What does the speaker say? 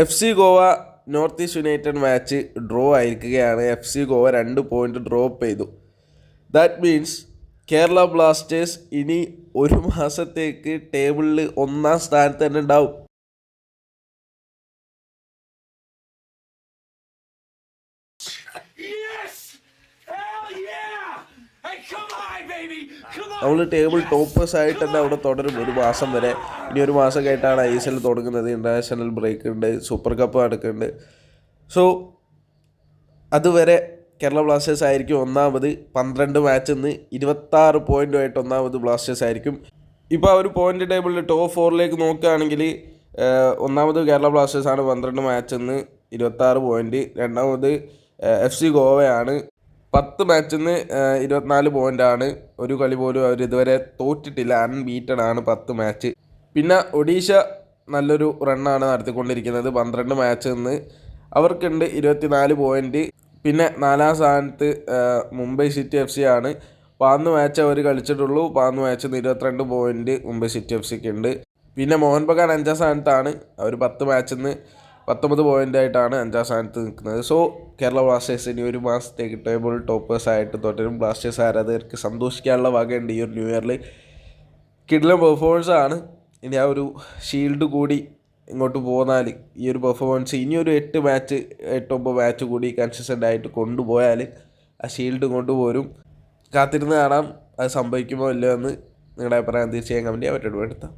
F C Goa North East United match draw ആയിരിക്കുകയാണ്. F C Goa രണ്ട് point drop ചെയ്തു. That means Kerala Blasters ഇനി ഒരു മാസത്തേക്ക് ടേബിളിൽ ഒന്നാം സ്ഥാനത്ത് തന്നെ ഉണ്ടാവും. നമ്മൾ ടേബിൾ ടോപ്പേഴ്സ് ആയിട്ട് തന്നെ അവിടെ തുടരും. ഒരു മാസം വരെ. ഇനി ഒരു മാസം കഴിഞ്ഞിട്ടാണ് ഐ എസ് എൽ തുടങ്ങുന്നത്. ഇന്റർനാഷണൽ ബ്രേക്ക് ഉണ്ട്. സൂപ്പർ കപ്പ് നടക്കുന്നുണ്ട്. സോ അതുവരെ കേരള ബ്ലാസ്റ്റേഴ്സ് ആയിരിക്കും ഒന്നാമത്. പന്ത്രണ്ട് മാച്ചിൽ നിന്ന് ഇരുപത്താറ് പോയിന്റുമായിട്ട് ഒന്നാമത് ബ്ലാസ്റ്റേഴ്സ് ആയിരിക്കും. ഇപ്പോൾ ആ ഒരു പോയിന്റ് ടേബിളിൽ ടോപ്പ് ഫോറിലേക്ക് നോക്കുകയാണെങ്കിൽ ഒന്നാമത് കേരള ബ്ലാസ്റ്റേഴ്സാണ് ആണ് പന്ത്രണ്ട് മാച്ചിൽ നിന്ന് ഇരുപത്താറ് പോയിന്റ് രണ്ടാമത് എഫ് സി ഗോവയാണ് പത്ത് മാച്ചിൽ നിന്ന് ഇരുപത്തിനാല് പോയിന്റാണ് ഒരു കളി പോലും അവർ ഇതുവരെ തോറ്റിട്ടില്ല. അൺബീറ്റഡ് ആണ് പത്ത് മാച്ച്. പിന്നെ ഒഡീഷ നല്ലൊരു റണ്ണാണ് നടത്തിക്കൊണ്ടിരിക്കുന്നത്. പന്ത്രണ്ട് മാച്ചിൽ നിന്ന്. അവർക്കുണ്ട് ഇരുപത്തിനാല് പോയിന്റ് പിന്നെ നാലാം സ്ഥാനത്ത് മുംബൈ സിറ്റി എഫ് സി ആണ്. പതിനൊന്ന് മാച്ച് അവർ കളിച്ചിട്ടുള്ളൂ. പതിനൊന്ന് മാച്ച് ഇരുപത്തിരണ്ട് പോയിന്റ് മുംബൈ സിറ്റി എഫ് സിക്ക് ഉണ്ട്. പിന്നെ മോഹൻ ബഗാൻ അഞ്ചാം സ്ഥാനത്താണ്. അവർ പത്ത് മാച്ചിൽ നിന്ന് പത്തൊമ്പത് പോയിന്റ് ആയിട്ടാണ് അഞ്ചാം സ്ഥാനത്ത് നിൽക്കുന്നത്. സോ കേരള ബ്ലാസ്റ്റേഴ്സ് ഒരു മാസത്തേക്ക് ടേബിൾ ടോപ്പേഴ്സ് ആയിട്ട് തുടരും. ബ്ലാസ്റ്റേഴ്സ് ആരാധകർക്ക് സന്തോഷിക്കാനുള്ള വകയുണ്ട് ഈ ഒരു ന്യൂ ഇയറിൽ കിഡിലും പെർഫോമൻസ് ആണ്. ഇനി ആ ഒരു ഷീൽഡ് കൂടി ഇങ്ങോട്ട് പോന്നാൽ ഈ ഒരു പെർഫോമൻസ് ഇനിയൊരു എട്ട് മാച്ച് എട്ടൊമ്പത് മാച്ച് കൂടി കൺസിസ്റ്റന്റ് ആയിട്ട് കൊണ്ടുപോയാൽ ആ ഷീൽഡ് കൊണ്ടുപോരും കാത്തിരുന്ന് കാണാം. അത് സംഭവിക്കുമോ ഇല്ലയോ എന്ന് നിങ്ങളുടെ അഭിപ്രായം തീർച്ചയായും ചെയ്യാൻ പറ്റും. എടുത്താം